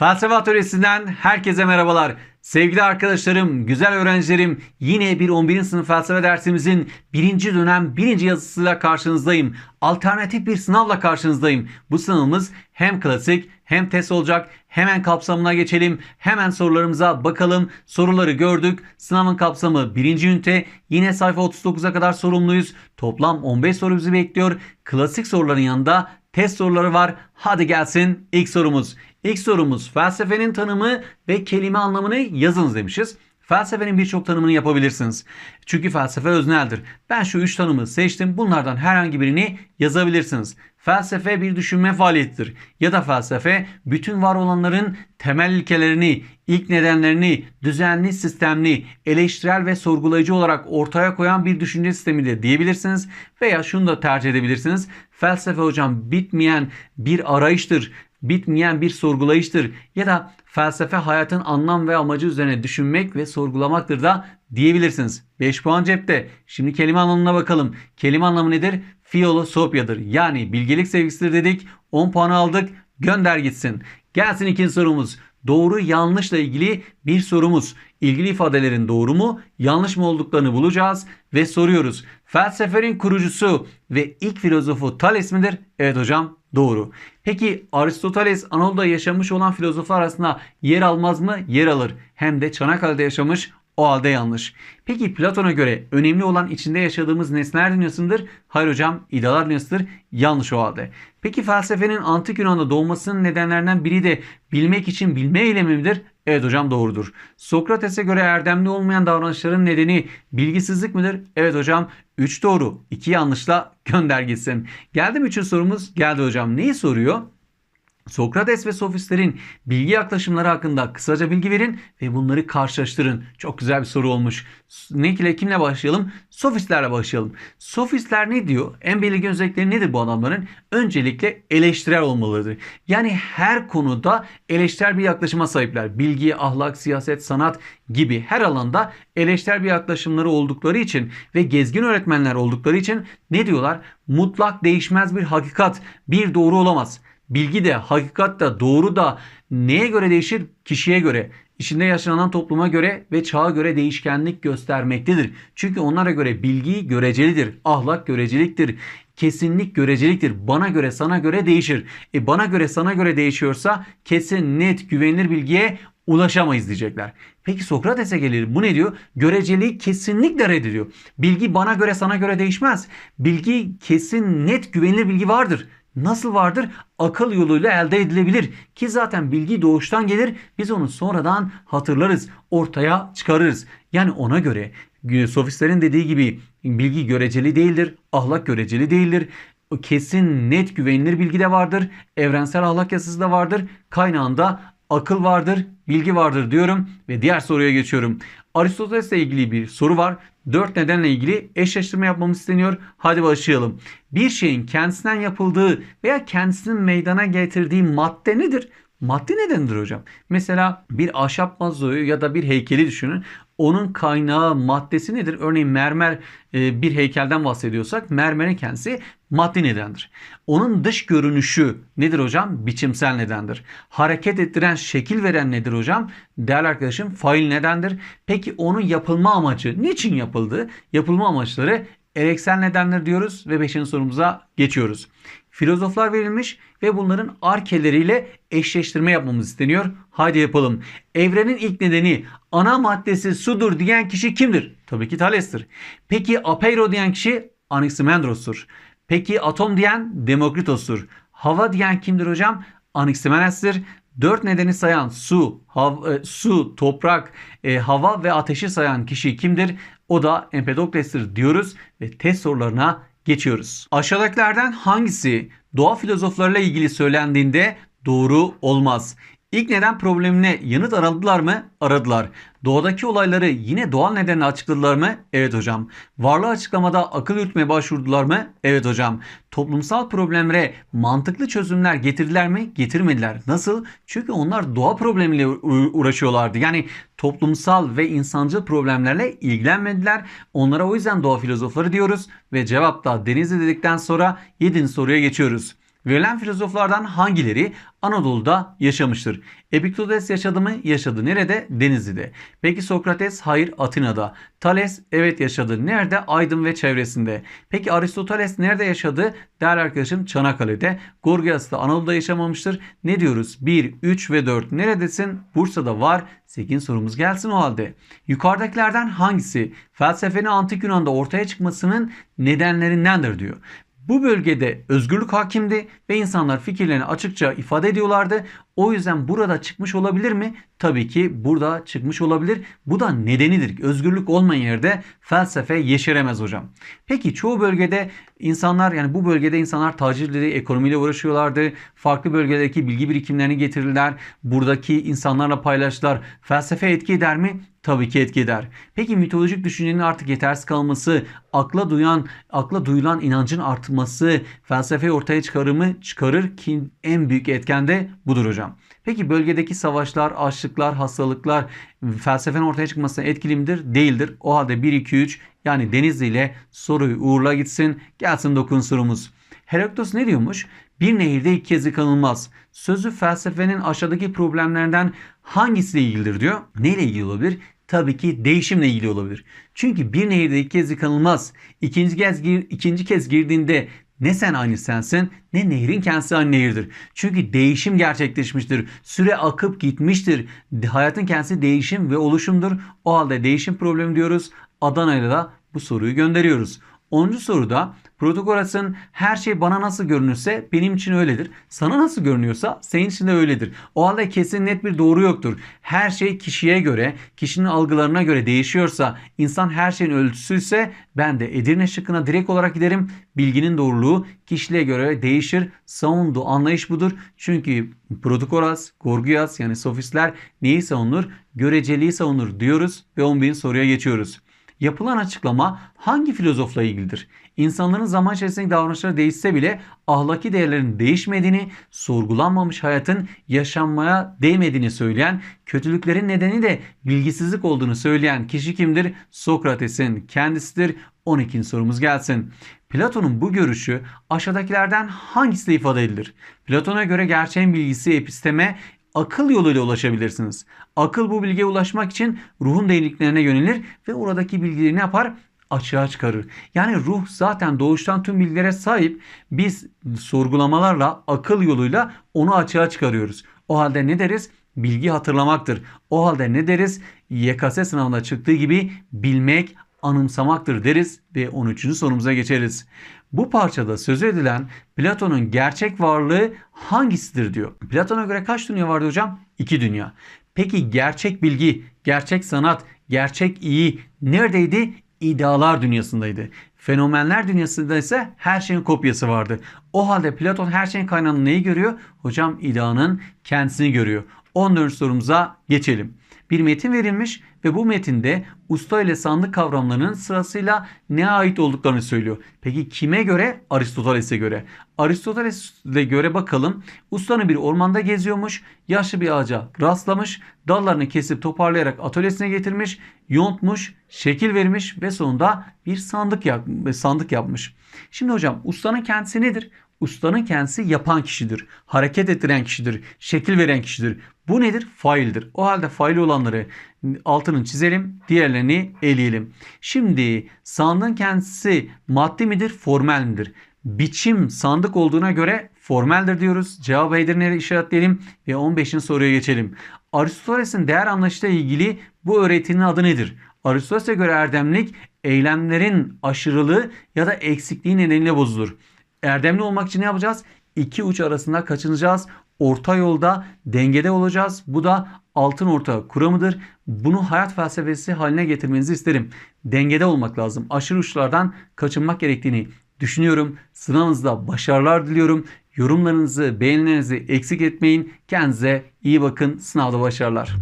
Felsefe Atölyesi'nden herkese merhabalar. Sevgili arkadaşlarım, güzel öğrencilerim, yine bir 11. sınıf felsefe dersimizin birinci dönem birinci yazısıyla karşınızdayım. Alternatif bir sınavla karşınızdayım. Bu sınavımız hem klasik hem test olacak. Hemen kapsamına geçelim. Hemen sorularımıza bakalım. Soruları gördük. Sınavın kapsamı birinci ünite. Yine sayfa 39'a kadar sorumluyuz. Toplam 15 soru bizi bekliyor. Klasik soruların yanında test soruları var. Hadi gelsin ilk sorumuz. İlk sorumuz felsefenin tanımı ve kelime anlamını yazınız demişiz. Felsefenin birçok tanımını yapabilirsiniz. Çünkü felsefe özneldir. Ben şu üç tanımı seçtim. Bunlardan herhangi birini yazabilirsiniz. Felsefe bir düşünme faaliyetidir. Ya da felsefe bütün var olanların temel ilkelerini, ilk nedenlerini, düzenli sistemli, eleştirel ve sorgulayıcı olarak ortaya koyan bir düşünce sistemidir diyebilirsiniz. Veya şunu da tercih edebilirsiniz. Felsefe hocam bitmeyen bir arayıştır bitmeyen bir sorgulayıştır ya da felsefe hayatın anlam ve amacı üzerine düşünmek ve sorgulamaktır da diyebilirsiniz. 5 puan cepte. Şimdi kelime anlamına bakalım. Kelime anlamı nedir? Filosofyadır. Yani bilgelik sevgisidir dedik. 10 puan aldık. Gönder gitsin. Gelsin ikinci sorumuz. Doğru yanlışla ilgili bir sorumuz. İlgili ifadelerin doğru mu yanlış mı olduklarını bulacağız ve soruyoruz. Felsefenin kurucusu ve ilk filozofu Thales midir? Evet hocam doğru. Peki Aristoteles Anadolu'da yaşamış olan filozoflar arasında yer almaz mı? Yer alır. Hem de Çanakkale'de yaşamış o halde yanlış. Peki Platon'a göre önemli olan içinde yaşadığımız nesneler dünyasıdır. Hayır hocam idealar dünyasıdır. Yanlış o halde. Peki felsefenin antik Yunan'da doğmasının nedenlerinden biri de bilmek için bilme eylemi midir? Evet hocam doğrudur. Sokrates'e göre erdemli olmayan davranışların nedeni bilgisizlik midir? Evet hocam 3 doğru 2 yanlışla gönder gitsin. Geldi mi 3. sorumuz? Geldi hocam. Neyi soruyor? Sokrates ve sofistlerin bilgi yaklaşımları hakkında kısaca bilgi verin ve bunları karşılaştırın. Çok güzel bir soru olmuş. Ne ile kimle başlayalım? Sofistlerle başlayalım. Sofistler ne diyor? En belirgin özellikleri nedir bu adamların? Öncelikle eleştirel olmalıdır. Yani her konuda eleştirel bir yaklaşıma sahipler. Bilgi, ahlak, siyaset, sanat gibi her alanda eleştirel bir yaklaşımları oldukları için ve gezgin öğretmenler oldukları için ne diyorlar? Mutlak değişmez bir hakikat, bir doğru olamaz. Bilgi de, hakikat da, doğru da neye göre değişir? Kişiye göre, içinde yaşanan topluma göre ve çağa göre değişkenlik göstermektedir. Çünkü onlara göre bilgi görecelidir, ahlak göreceliktir, kesinlik göreceliktir. Bana göre, sana göre değişir. E bana göre, sana göre değişiyorsa kesin, net, güvenilir bilgiye ulaşamayız diyecekler. Peki Sokrates'e gelir. Bu ne diyor? Göreceliği kesinlikle reddediyor. Bilgi bana göre, sana göre değişmez. Bilgi kesin, net, güvenilir bilgi vardır. Nasıl vardır? Akıl yoluyla elde edilebilir. Ki zaten bilgi doğuştan gelir. Biz onu sonradan hatırlarız. Ortaya çıkarırız. Yani ona göre sofistlerin dediği gibi bilgi göreceli değildir. Ahlak göreceli değildir. Kesin net güvenilir bilgi de vardır. Evrensel ahlak yasası da vardır. Kaynağında akıl vardır, bilgi vardır diyorum ve diğer soruya geçiyorum. Aristoteles'le ilgili bir soru var. Dört nedenle ilgili eşleştirme yapmamız isteniyor. Hadi başlayalım. Bir şeyin kendisinden yapıldığı veya kendisinin meydana getirdiği madde nedir? Madde nedendir hocam? Mesela bir ahşap vazoyu ya da bir heykeli düşünün. Onun kaynağı maddesi nedir? Örneğin mermer e, bir heykelden bahsediyorsak mermerin kendisi maddi nedendir. Onun dış görünüşü nedir hocam? Biçimsel nedendir. Hareket ettiren, şekil veren nedir hocam? Değerli arkadaşım fail nedendir. Peki onun yapılma amacı niçin yapıldı? Yapılma amaçları ereksel nedenler diyoruz ve 5. sorumuza geçiyoruz. Filozoflar verilmiş ve bunların arkeleriyle eşleştirme yapmamız isteniyor. Haydi yapalım. Evrenin ilk nedeni ana maddesi sudur diyen kişi kimdir? Tabii ki Thales'tir. Peki apeiro diyen kişi Anaximandros'tur. Peki atom diyen Demokritos'tur. Hava diyen kimdir hocam? Anaximandes'tir. Dört nedeni sayan su, hav, e, su, toprak, e, hava ve ateşi sayan kişi kimdir? O da Empedokles'tir diyoruz ve test sorularına geçiyoruz. Aşağıdakilerden hangisi doğa filozoflarıyla ilgili söylendiğinde doğru olmaz? İlk neden problemine yanıt aradılar mı? Aradılar. Doğadaki olayları yine doğal nedenle açıkladılar mı? Evet hocam. Varlığı açıklamada akıl yürütmeye başvurdular mı? Evet hocam. Toplumsal problemlere mantıklı çözümler getirdiler mi? Getirmediler. Nasıl? Çünkü onlar doğa problemiyle uğraşıyorlardı. Yani toplumsal ve insancıl problemlerle ilgilenmediler. Onlara o yüzden doğa filozofları diyoruz. Ve cevap da Denizli dedikten sonra 7. soruya geçiyoruz. Verilen filozoflardan hangileri Anadolu'da yaşamıştır? Epiktetos yaşadı mı? Yaşadı. Nerede? Denizli'de. Peki Sokrates? Hayır, Atina'da. Thales? Evet yaşadı. Nerede? Aydın ve çevresinde. Peki Aristoteles nerede yaşadı? Değerli arkadaşım Çanakkale'de. Gorgias da Anadolu'da yaşamamıştır. Ne diyoruz? 1, 3 ve 4. Neredesin? Bursa'da var. 8 sorumuz gelsin o halde. Yukarıdakilerden hangisi felsefenin antik Yunan'da ortaya çıkmasının nedenlerindendir diyor. Bu bölgede özgürlük hakimdi ve insanlar fikirlerini açıkça ifade ediyorlardı. O yüzden burada çıkmış olabilir mi? Tabii ki burada çıkmış olabilir. Bu da nedenidir. Özgürlük olmayan yerde felsefe yeşeremez hocam. Peki çoğu bölgede insanlar yani bu bölgede insanlar tacirleri ekonomiyle uğraşıyorlardı. Farklı bölgelerdeki bilgi birikimlerini getirdiler. Buradaki insanlarla paylaştılar. Felsefe etki eder mi? Tabii ki etki eder. Peki mitolojik düşüncenin artık yetersiz kalması, akla duyan, akla duyulan inancın artması, felsefe ortaya çıkarımı çıkarır ki en büyük etken de budur hocam. Peki bölgedeki savaşlar, açlıklar, hastalıklar felsefenin ortaya çıkmasına etkili midir? Değildir. O halde 1 2 3 yani Denizli ile soruyu uğurla gitsin. Gelsin dokun sorumuz. Heraklitos ne diyormuş? Bir nehirde ilk kez yıkanılmaz. Sözü felsefenin aşağıdaki problemlerden hangisiyle ilgilidir diyor. Neyle ilgili olabilir? Tabii ki değişimle ilgili olabilir. Çünkü bir nehirde ilk kez yıkanılmaz. İkinci kez, gir, ikinci kez girdiğinde ne sen aynı sensin ne nehrin kendisi aynı nehirdir. Çünkü değişim gerçekleşmiştir. Süre akıp gitmiştir. Hayatın kendisi değişim ve oluşumdur. O halde değişim problemi diyoruz. Adana'yla da bu soruyu gönderiyoruz. 10. soruda Protagoras'ın her şey bana nasıl görünürse benim için öyledir. Sana nasıl görünüyorsa senin için de öyledir. O halde kesin net bir doğru yoktur. Her şey kişiye göre, kişinin algılarına göre değişiyorsa, insan her şeyin ölçüsüyse ben de Edirne şıkkına direkt olarak giderim. Bilginin doğruluğu kişiliğe göre değişir. Savunduğu anlayış budur. Çünkü Protagoras, Gorgias yani sofistler neyi savunur? Göreceliği savunur diyoruz ve 11. soruya geçiyoruz. Yapılan açıklama hangi filozofla ilgilidir? İnsanların zaman içerisindeki davranışları değişse bile ahlaki değerlerin değişmediğini, sorgulanmamış hayatın yaşanmaya değmediğini söyleyen, kötülüklerin nedeni de bilgisizlik olduğunu söyleyen kişi kimdir? Sokrates'in kendisidir. 12. sorumuz gelsin. Platon'un bu görüşü aşağıdakilerden hangisiyle ifade edilir? Platon'a göre gerçeğin bilgisi episteme akıl yoluyla ulaşabilirsiniz. Akıl bu bilgiye ulaşmak için ruhun derinliklerine yönelir ve oradaki bilgileri ne yapar? açığa çıkarır. Yani ruh zaten doğuştan tüm bilgilere sahip. Biz sorgulamalarla, akıl yoluyla onu açığa çıkarıyoruz. O halde ne deriz? Bilgi hatırlamaktır. O halde ne deriz? YKS sınavında çıktığı gibi bilmek, anımsamaktır deriz ve 13. sorumuza geçeriz. Bu parçada söz edilen Platon'un gerçek varlığı hangisidir diyor. Platon'a göre kaç dünya vardı hocam? İki dünya. Peki gerçek bilgi, gerçek sanat, gerçek iyi neredeydi? İdealar dünyasındaydı. Fenomenler dünyasında ise her şeyin kopyası vardı. O halde Platon her şeyin kaynağını neyi görüyor? Hocam ideanın kendisini görüyor. 14. sorumuza geçelim bir metin verilmiş ve bu metinde usta ile sandık kavramlarının sırasıyla ne ait olduklarını söylüyor. Peki kime göre? Aristoteles'e göre. Aristoteles'e göre bakalım. Ustanın bir ormanda geziyormuş. Yaşlı bir ağaca rastlamış. Dallarını kesip toparlayarak atölyesine getirmiş. Yontmuş, şekil vermiş ve sonunda bir sandık, yap sandık yapmış. Şimdi hocam ustanın kendisi nedir? Ustanın kendisi yapan kişidir. Hareket ettiren kişidir. Şekil veren kişidir. Bu nedir? Faildir. O halde fail olanları altını çizelim. Diğerlerini eleyelim. Şimdi sandığın kendisi maddi midir? Formel midir? Biçim sandık olduğuna göre formeldir diyoruz. Cevabı Edirne'ye işaretleyelim ve 15. soruya geçelim. Aristoteles'in değer anlayışıyla ilgili bu öğretinin adı nedir? Aristoteles'e göre erdemlik eylemlerin aşırılığı ya da eksikliği nedeniyle bozulur. Erdemli olmak için ne yapacağız? İki uç arasında kaçınacağız. Orta yolda dengede olacağız. Bu da altın orta kuramıdır. Bunu hayat felsefesi haline getirmenizi isterim. Dengede olmak lazım. Aşırı uçlardan kaçınmak gerektiğini düşünüyorum. Sınavınızda başarılar diliyorum. Yorumlarınızı, beğenilerinizi eksik etmeyin. Kendinize iyi bakın. Sınavda başarılar.